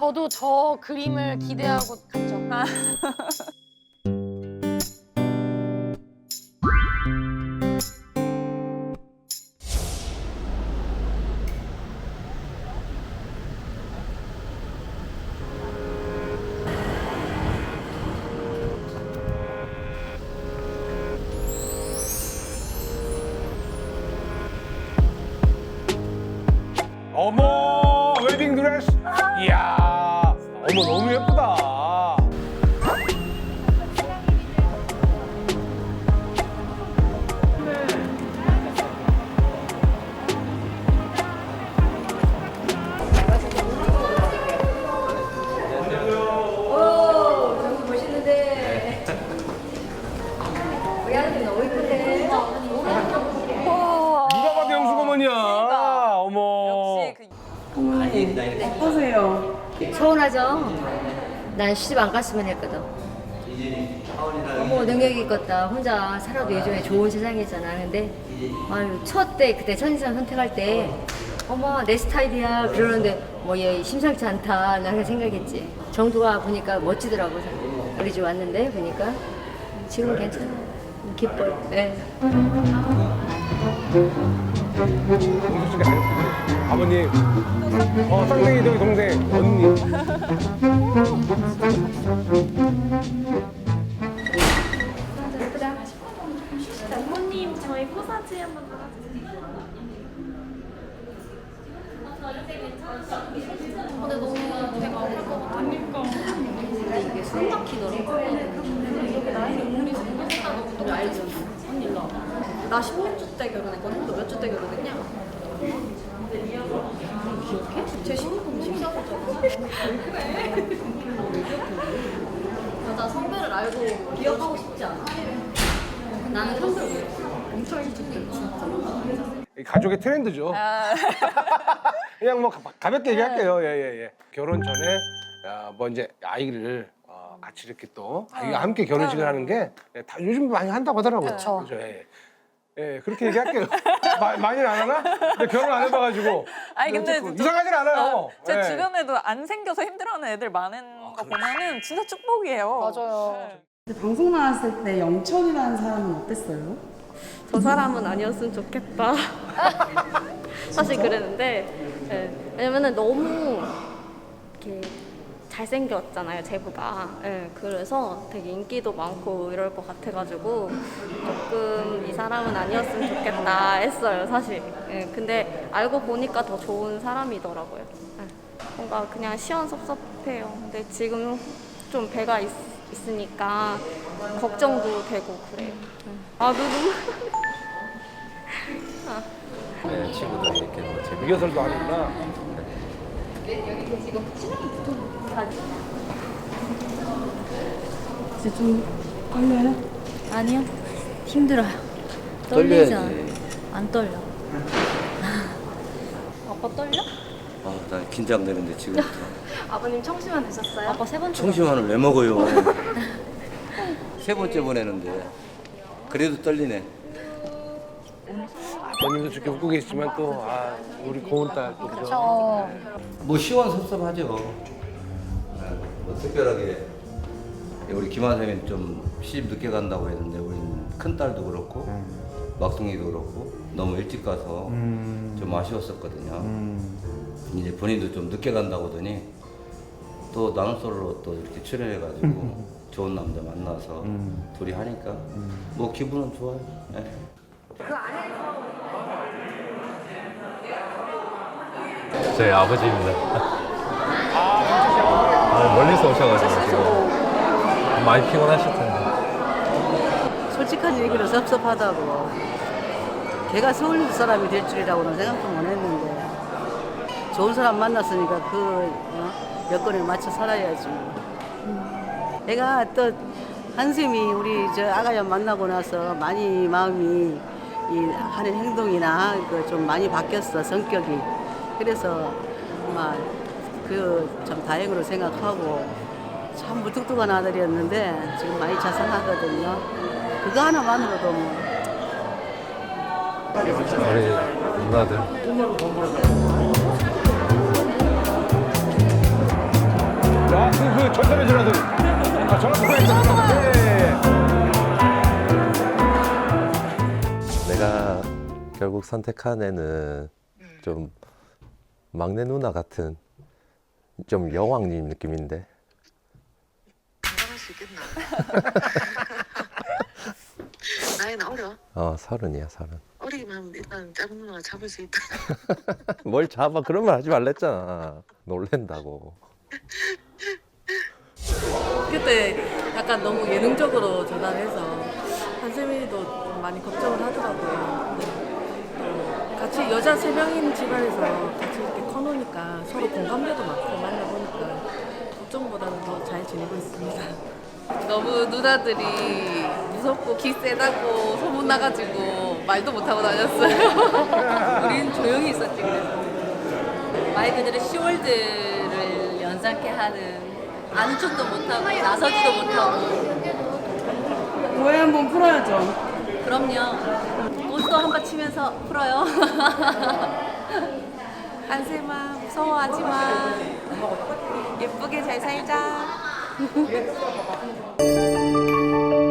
저도 저 그림을 기대하고 갔죠. 어머 이야. 어머 너무 예쁘다. 너무 멋있는데 우리 아들 너무 이쁜데 누가 봐도 영숙 어머니야. 어머. 역시 그 서운하죠? 난 시집 안 갔으면 했거든. 너무 능력이 있겠다. 혼자 살아도 요즘에 좋은 세상이잖아. 근데 아유 첫 때 그때 첫인상 선택할 때 어머 내 스타일이야. 그러는데 뭐 얘 심상치 않다. 나는 생각했지. 정도가 보니까 멋지더라고. 우리 집 왔는데 보니까. 지금 괜찮아. 기뻐요 네. 예쁘네. 아버님. 어 쌍둥이 저기 동생 언니. 부모님 저희 포사지 한번 나와주세요. 근데 너무 배가 아플 것 같으니까. 이게 숨 막히더라고 이렇게 나이 우리 생각보다 너무 너 알죠? 나. 나 16주 때 결혼했거든. 너 몇 주 때 결혼했냐? 기억해? 제 16금 14주죠. 그래. 여자 선배를 알고 기억하고 싶지 않아. 나는 왜 엄청 일찍 가족의 트렌드죠. 그냥 뭐 가, 가볍게 얘기할게요. 예 예 예, 결혼 전에 아, 뭐 이제 아이를 어, 같이 이렇게 또 아이가 함께 결혼식을 하는 게 예, 다 요즘 많이 한다고 하더라고요. 그쵸. 그죠, 예. 예, 그렇게 얘기할게요. 마, 많이는 안 하나? 근데 결혼 안 해봐가지고. 아니, 근데 좀- 이상하진 않아요. 제 예. 주변에도 안 생겨서 힘들어하는 애들 많은 거 보면은 진짜 축복이에요. 맞아요. 네. 근데 방송 나왔을 때 영철이라는 사람은 어땠어요? 저 사람은 아니었으면 좋겠다. 사실 그랬는데 예, 왜냐면은 너무 이렇게 잘생겼잖아요, 제보다. 예, 그래서 되게 인기도 많고 이럴 것 같아가지고 조금 이 사람은 아니었으면 좋겠다 했어요, 사실. 예, 근데 알고 보니까 더 좋은 사람이더라고요. 예, 뭔가 그냥 시원섭섭해요. 근데 지금 좀 배가 있, 있으니까 걱정도 되고 그래요. 예. 아, 눈 네, 친구들이 이렇게 뭐 재밌게 리허설도 하는구나. 이제 좀 떨려요? 아니요 힘들어요 떨려야지. 안 떨려 아빠 떨려? 아, 나 긴장되는데 지금부터. 아버님 청심환 드셨어요? 아빠 세 번째 청심환을 왜 먹어요? 세 번째 보내는데 그래도 떨리네. 아버 님도 저렇게 웃고 계시지만 또 아, 우리 고운 딸 또. 그죠? 저 뭐 시원섭섭하죠. 네, 뭐 특별하게 우리 김한생은 좀 시집 늦게 간다고 했는데 우리 큰 딸도 그렇고 막둥이도 그렇고 너무 일찍 가서 좀 아쉬웠었거든요. 이제 본인도 좀 늦게 간다고 하더니 또 나눔솔로 또 이렇게 출연해가지고 좋은 남자 만나서 둘이 하니까 뭐 기분은 좋아요. 네. 저희 아버지입니다. 아, 멀리서 오셔가지고 지금 많이 피곤하실 텐데. 솔직한 얘기로 섭섭하다고. 걔가 서울 사람이 될 줄이라고는 생각도 못 했는데. 좋은 사람 만났으니까 그 어? 여건에 맞춰 살아야지. 내가 또 한샘이 우리 저 아가야 만나고 나서 많이 마음이 이 하는 행동이나 그 좀 많이 바뀌었어 성격이. 그래서 막그좀 다행으로 생각하고 참 무뚝뚝한 아들이었는데 지금 많이 자상하거든요. 그거 하나만으로도 뭐 우리 누나들. 아, 그, 그 전설의 전화들. 아, 전화 통화했잖아요. 예, 예, 예. 내가 결국 선택한 애는 좀 막내 누나 같은 좀 여왕님 느낌인데 감당할 수 있겠나? 나이는 어려. 어 서른이야 서른 어리기만 하면 일단 작은 누나가 잡을 수 있다. 뭘 잡아 그런 말 하지 말랬잖아 놀랜다고 그때 약간 너무 예능적으로 전화를 해서 한세민이도 좀 많이 걱정을 하더라고요. 근데 또 같이 여자 세 명인 집안에서 같이 이렇게 커놓으니까 서로 공감대도 많고 만나보니까 걱정보다는 더 잘 지내고 있습니다. 너무 누나들이 무섭고 기 세다고 소문 나가지고 말도 못하고 다녔어요. 우린 조용히 있었지 그래서. 말 그대로 시월드를 연상케 하는 아는 척도 못하고 나서지도 못하고 오해 한번 풀어야죠. 그럼요 옷도 한바 치면서 풀어요. 안세마 무서워하지 마. 예쁘게 잘 살자.